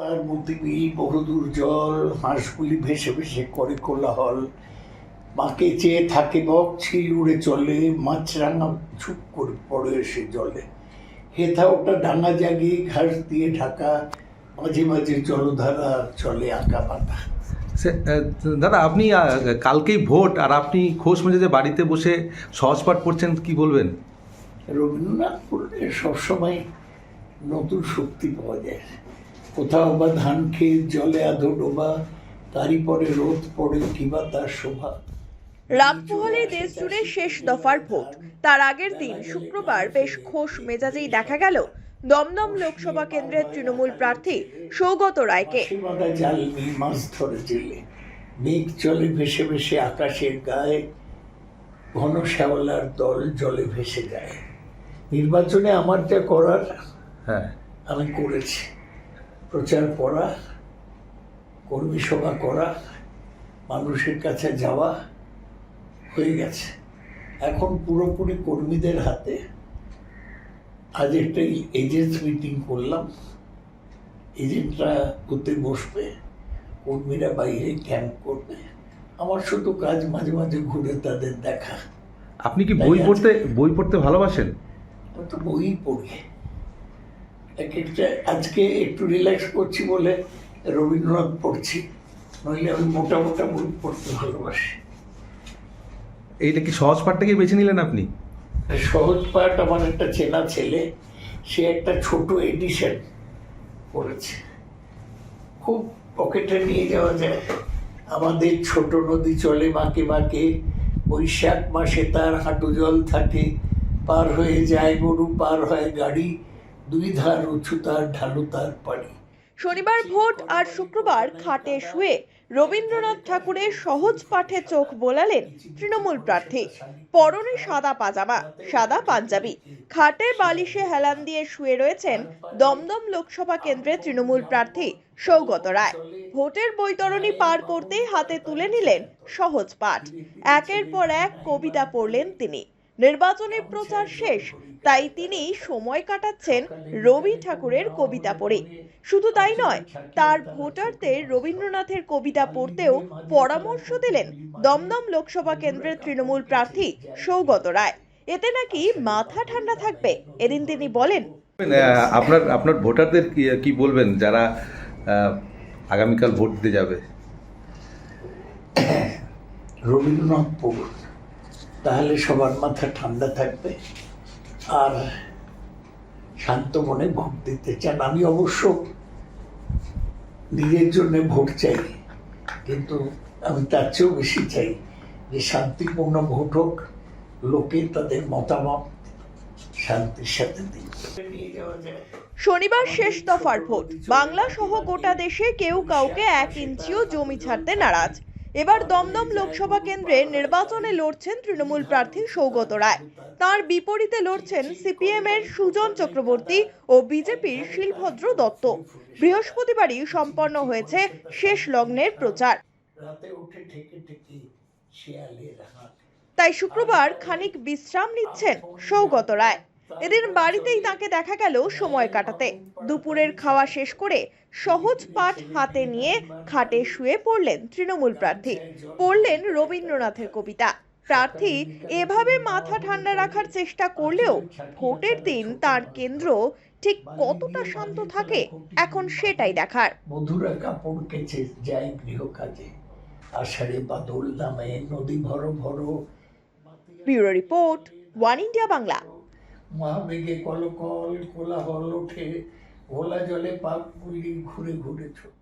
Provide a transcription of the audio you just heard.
তার মধ্যে বহুদূর জল হাঁসগুলি ভেসে ভেসে করে কোলাহল। মাকে চেয়ে থাকে বক ছিল উড়ে চলে মাছরাঙা চুপ করে পড়ে এসে জলে। হেথা ওটা ডাঙা জাগিয়ে ঘাস দিয়ে ঢাকা মাঝে মাঝে জলধারা চলে আঁকা পাতা। দাদা আপনি কালকেই ভোট আর আপনি খোশ মেজাজে বাড়িতে বসে সহজপাঠ করছেন কি বলবেন? রবীন্দ্রনাথ পড়লে সবসময় নতুন শক্তি পাওয়া যায়। কোথাও বা ধান খেয়ে জলে আধো ডোবা তারই পরে রোদ পড়ে কিবা তার শোভা। রাত পোহালে দেশ জুড়ে শেষ দফার ভোট। তার আগের দিন শুক্রবার বেশ খোশ মেজাজেই দেখা গেল দমদম লোকসভা কেন্দ্রের তৃণমূল প্রার্থী সৌগত রায়কে। সীমাদা জাল নিয়ে মাছ ধরে জেলে। মেঘ চলে ভেসে ভেসে আকাশের গায়ে ঘন শ্যাওলার দল জলে ভেসে যায়। নির্বাচনে আমার যা করার হ্যাঁ। আমি করেছি। প্রচার করা কর্মী সভা করা মানুষের কাছে যাওয়া হয়ে গেছে। এখন পুরোপুরি কর্মীদের হাতে আজ একটা এজেন্ট মিটিং করলাম। এজেন্টরা ওতে বসবে কর্মীরা বাইরে ক্যাম্প করবে। আমার শুধু কাজ মাঝে মাঝে ঘুরে তাদের দেখা। আপনি কি বই পড়তে বই পড়তে ভালোবাসেন? তো বই পড়ি। আজকে একটু রিল্যাক্স করছি বলে রবীন্দ্রনাথ পড়ছি। নইলে আমি মোটা মোটা বই পড়তে ভালোবাসি। এইটা কি সহজ পাঠটাকে বেছে নিলেন আপনি? সহজ পাঠ আমার একটা চেনা ছেলে সে একটা ছোট এডিশন করেছে খুব পকেটে নিয়ে যাওয়া যায়। আমাদের ছোট নদী চলে বাঁকে বাঁকে বৈশাখ মাসে তার হাঁটু জল থাকে পার হয়ে যায় গরু পার হয় গাড়ি। পাড়ি শনিবার ভোট আর শুক্রবার খাটে শুয়ে রবীন্দ্রনাথ ঠাকুরের সহজ পাঠে চোখ বোলালেন তৃণমূল প্রার্থী। পরনে সাদা পাজামা, সাদা পাঞ্জাবি। খাটে বালিশে হেলান দিয়ে শুয়ে রয়েছেন দমদম লোকসভা কেন্দ্রের তৃণমূল প্রার্থী সৌগত রায়। ভোটের বৈতরণী পার করতেই হাতে তুলে নিলেন সহজ পাঠ। একের পর এক কবিতা পড়লেন তিনি। নির্বাচনী প্রচার শেষ তাই তিনি সময় কাটাচ্ছেন রবি ঠাকুরের কবিতা পড়ে। শুধু তাই নয় তার ভোটারদের রবীন্দ্রনাথের কবিতা পড়তেও পরামর্শ দিলেন দমদম লোকসভা কেন্দ্রের তৃণমূল প্রার্থী সৌগত রায়। এতে নাকি মাথা ঠান্ডা থাকবে এদিন তিনি বলেন। আপনার আপনার ভোটারদের কি বলবেন যারা আগামীকাল ভোট দিতে যাবে? রবীন্দ্রনাথ তাহলে সবার মাথা ঠান্ডা থাকবে। আর শান্ত মনে ভোট দিতে চান। আমি অবশ্য নিজের জন্য ভোট চাই, কিন্তু আমি তার চেয়েও বেশি চাই যে শান্তিপূর্ণ ভোট হোক, লোকে তাদের মতামত শান্তির সাথে দিন শনিবার শেষ দফার ভোট। বাংলা সহ গোটা দেশে কেউ কাউকে এক ইঞ্চিও জমি ছাড়তে নারাজ। এবার দমদম লোকসভা কেন্দ্রে নির্বাচনে লড়ছেন তৃণমূল প্রার্থী সৌগত রায়। তার বিপরীতে লড়ছেন সিপিএম এর সুজন চক্রবর্তী ও বিজেপির শিলভদ্র দত্ত। বৃহস্পতিবারই সম্পন্ন হয়েছে শেষ লগ্নের প্রচার। তাই শুক্রবার খানিক বিশ্রাম নিচ্ছেন সৌগত রায়। এদিন বাড়িতেই তাকে দেখা গেল সময় কাটাতে। দুপুরের খাওয়া শেষ করে সহজ পাঠ হাতে নিয়ে খাটে শুয়ে পড়লেন তৃণমূল প্রার্থী। পড়লেন রবীন্দ্রনাথের কবিতা। প্রার্থী এভাবে মাথা ঠান্ডা রাখার চেষ্টা করলেও ভোটের দিন তার কেন্দ্র ঠিক কতটা শান্ত থাকে এখন সেটাই দেখার। মধুরা কাপড় কেচে যায় গৃহ কাজে আষাঢ়ে বাদল নামে নদী ভর ভর। Bureau report one India Bangla. মহাবেগে কলকল কোলাহল ওঠে ঘোলা জলে পাপগুলি ঘুরে ঘুরে ছোট।